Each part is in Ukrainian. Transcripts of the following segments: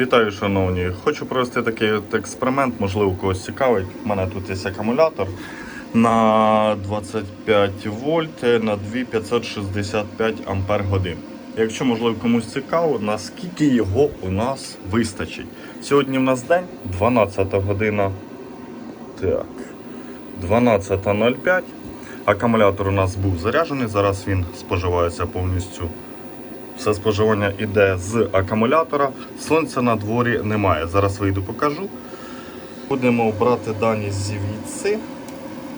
Вітаю, шановні. Хочу провести такий от експеримент, можливо, когось цікавить. У мене тут є акумулятор на 25 вольт на 2565 ампер годин. Якщо, можливо, комусь цікаво, наскільки його у нас вистачить. Сьогодні в нас день 12 година. Так. 12.05. Акумулятор у нас був заряджений. Зараз він споживається повністю все споживання йде з акумулятора. Сонця на дворі немає. Зараз вийду покажу. Будемо брати дані звідси,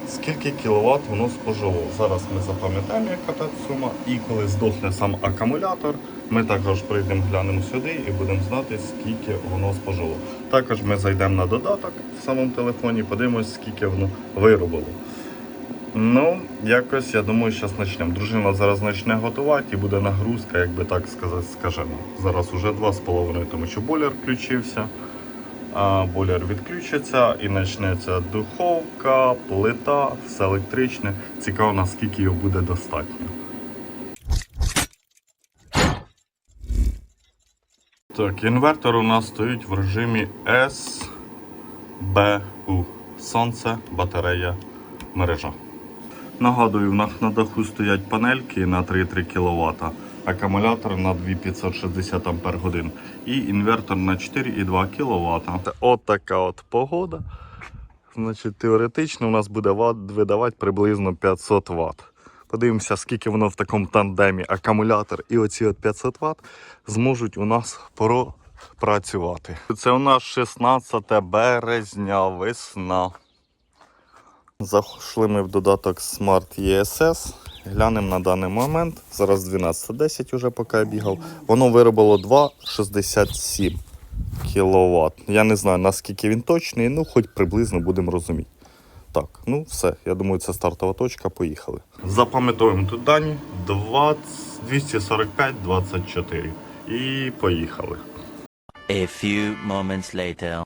скільки кіловат воно спожило. Зараз ми запам'ятаємо, яка та сума. І коли здохне сам акумулятор, ми також прийдемо глянемо сюди і будемо знати, скільки воно спожило. Також ми зайдемо на додаток в самому телефоні, подивимось, скільки воно виробило. Ну, якось я думаю, зараз почнемо. Дружина зараз почне готувати і буде нагрузка, як би так сказати, скажемо. Зараз уже 2,5, тому що бойлер включився. А бойлер відключиться і почнеться духовка, плита, все електричне. Цікаво, наскільки його буде достатньо. Так, інвертор у нас стоїть в режимі SBU. Сонце, батарея, мережа. Нагадую, в нас на даху стоять панельки на 3,3 кВт, акумулятор на 2560 Ампер годин і інвертор на 4,2 кВт. От така от погода. Значить, теоретично у нас буде ват видавати приблизно 500 Вт. Подивимося, скільки воно в такому тандемі акумулятор і оці от 500 Вт зможуть у нас пропрацювати. Це у нас 16 березня, весна. Зайшли ми в додаток Smart ESS. Глянемо на даний момент. Зараз 12.10 уже поки я бігав. Воно виробило 2,67 кВт. Я не знаю наскільки він точний, ну хоч приблизно будемо розуміти. Так, ну все. Я думаю, це стартова точка. Поїхали. Запам'ятовуємо тут дані 20, 245-24. І поїхали. A few moments later.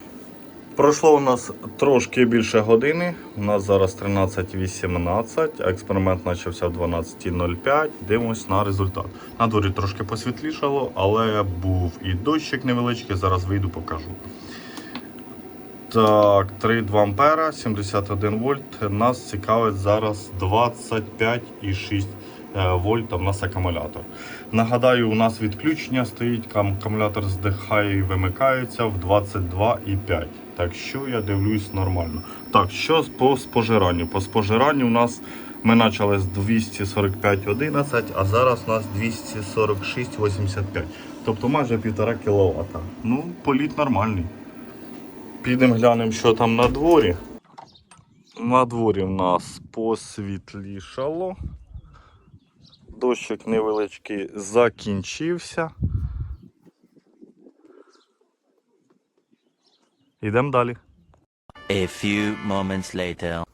Пройшло у нас трошки більше години. У нас зараз 13.18. Експеримент почався в 12.05. Дивимось на результат. На дворі трошки посвітлішало, але був і дощик невеличкий. Зараз вийду, покажу. Так, 3,2 ампера, 71 вольт. Нас цікавить зараз 25,6 е, вольта в нас акумулятор. Нагадаю, у нас відключення стоїть, акумулятор здихає і вимикається в 22,5. Так що я дивлюсь нормально. Так, що по спожиранню? По спожиранню у нас ми почали з 245,11, а зараз у нас 246,85. Тобто майже 1,5 кВт. Ну, політ нормальний. Підемо глянемо, що там на дворі. На дворі в нас посвітлішало. Дощик невеличкий закінчився. Йдемо далі. A few moments later.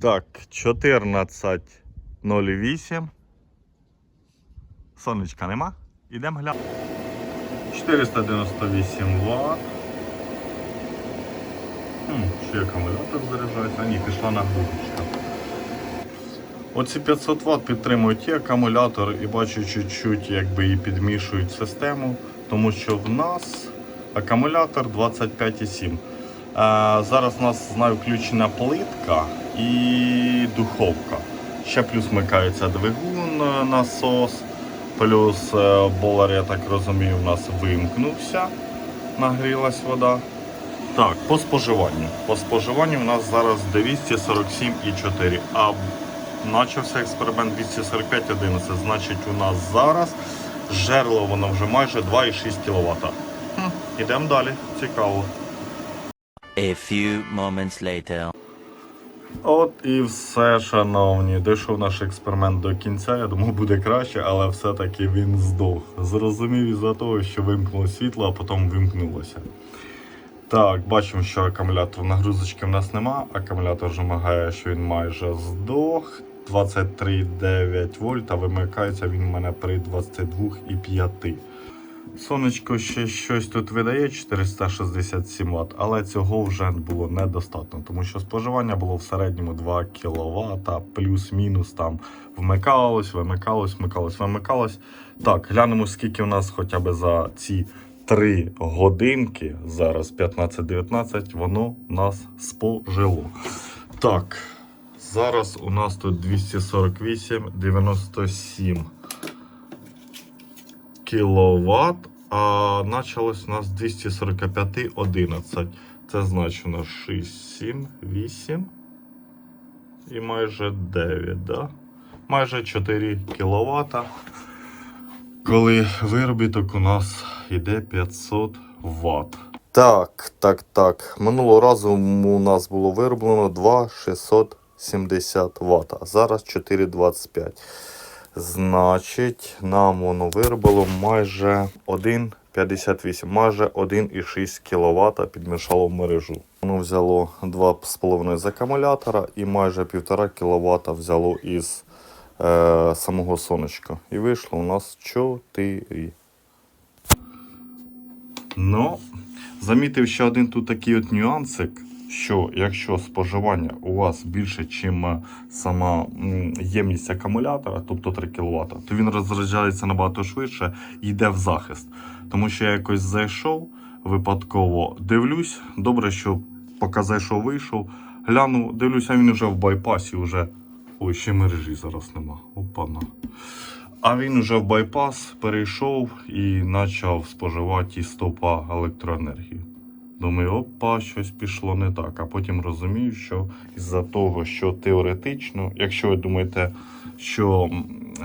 Так, 14.08. Сонечка нема. Йдемо глянемо. 498 Вт. Хм, ще акумулятор заряджається. А ні, пішла нагрузочка. Оці 500 Вт підтримують і акумулятор, і бачу чуть-чуть якби і підмішують систему, тому що в нас акумулятор 25,7. Е, зараз у нас знаю включена плитка і духовка. Ще плюс вмикається двигун, е, насос, плюс е, болар, я так розумію, у нас вимкнувся, нагрілась вода. Так, по споживанню. По споживанню у нас зараз 247,4, а почався експеримент 245,11. Значить, у нас зараз жерло воно вже майже 2,6 кВт. Ідемо далі, цікаво. A few moments later. От і все, шановні. Дійшов наш експеримент до кінця. Я думав, буде краще, але все-таки він здох. Зрозумів із-за того, що вимкнуло світло, а потім вимкнулося. Так, бачимо, що акумулятор нагрузочки в нас нема. Акумулятор вимагає, що він майже здох. 23,9 вольт, а вимикається він у мене при 22,5. Сонечко ще щось тут видає 467 Вт, але цього вже було недостатньо, тому що споживання було в середньому 2 кВт, плюс-мінус там вмикалось, вимикалось, вмикалось, вимикалось. Так, глянемо, скільки у нас хоча б за ці 3 годинки, зараз 15-19, воно нас спожило. Так, зараз у нас тут 248, 97 кіловат, а почалось у нас 245 11. Це значить у 6, 7, 8 і майже 9, да? Майже 4 кВт. Коли виробіток у нас йде 500 Вт. Так, так, так. Минулого разу у нас було вироблено 2,670 Вт, а зараз 4,25. Значить, нам воно виробило майже 1,58, майже 1,6 кВт підмішало в мережу. Воно взяло 2,5 з акумулятора і майже 1,5 кВт взяло із е, самого сонечка. І вийшло у нас 4. Ну, замітив ще один тут такий от нюансик, що якщо споживання у вас більше, ніж сама ємність акумулятора, тобто 3 кВт, то він розряджається набагато швидше і йде в захист. Тому що я якось зайшов, випадково дивлюсь, добре, що поки зайшов, вийшов, гляну, дивлюся, він вже в байпасі, вже. Ой, ще мережі зараз нема. Опана. А він уже в байпас перейшов і почав споживати із стопа електроенергію. Думаю, опа, щось пішло не так. А потім розумію, що із-за того, що теоретично, якщо ви думаєте, що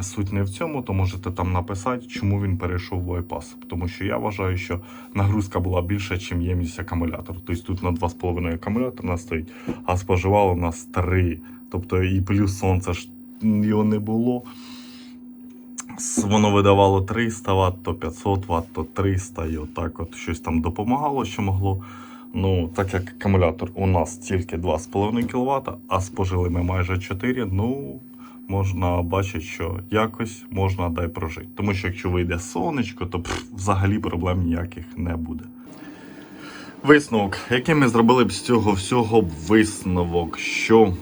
суть не в цьому, то можете там написати, чому він перейшов в байпас. Тому що я вважаю, що нагрузка була більша, ніж ємність акумулятора. Тобто тут на 2,5 акумулятор нас стоїть, а споживало нас 3. Тобто і плюс сонце ж його не було. Воно видавало 300 Вт, то 500 Вт, то 300 і отак от щось там допомагало, що могло. Ну, так як акумулятор у нас тільки 2,5 кВт, а спожили ми майже 4, ну можна бачити, що якось можна дай прожити. Тому що якщо вийде сонечко, то пф, взагалі проблем ніяких не буде. Висновок, який ми зробили б з цього всього висновок, що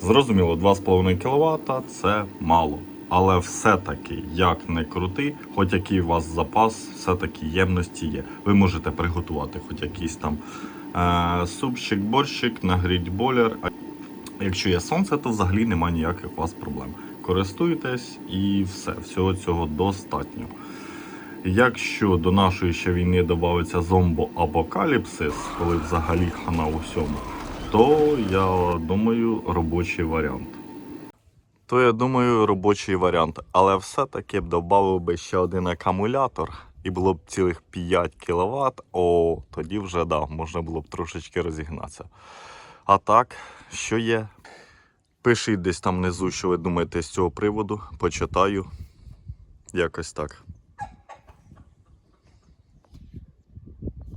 Зрозуміло, 2,5 кВт це мало. Але все-таки, як не крути, хоч який у вас запас, все-таки ємності є. Ви можете приготувати хоч якийсь там е- супчик, борщик, нагріть бойлер. Якщо є сонце, то взагалі немає ніяких у вас проблем. Користуйтесь і все, всього цього достатньо. Якщо до нашої ще війни додається зомбо-апокаліпсис, коли взагалі хана усьому, то я думаю робочий варіант. То я думаю робочий варіант, але все-таки б додав би ще один акумулятор і було б цілих 5 кВт, о, тоді вже да, можна було б трошечки розігнатися. А так, що є? Пишіть десь там внизу, що ви думаєте з цього приводу, почитаю. Якось так.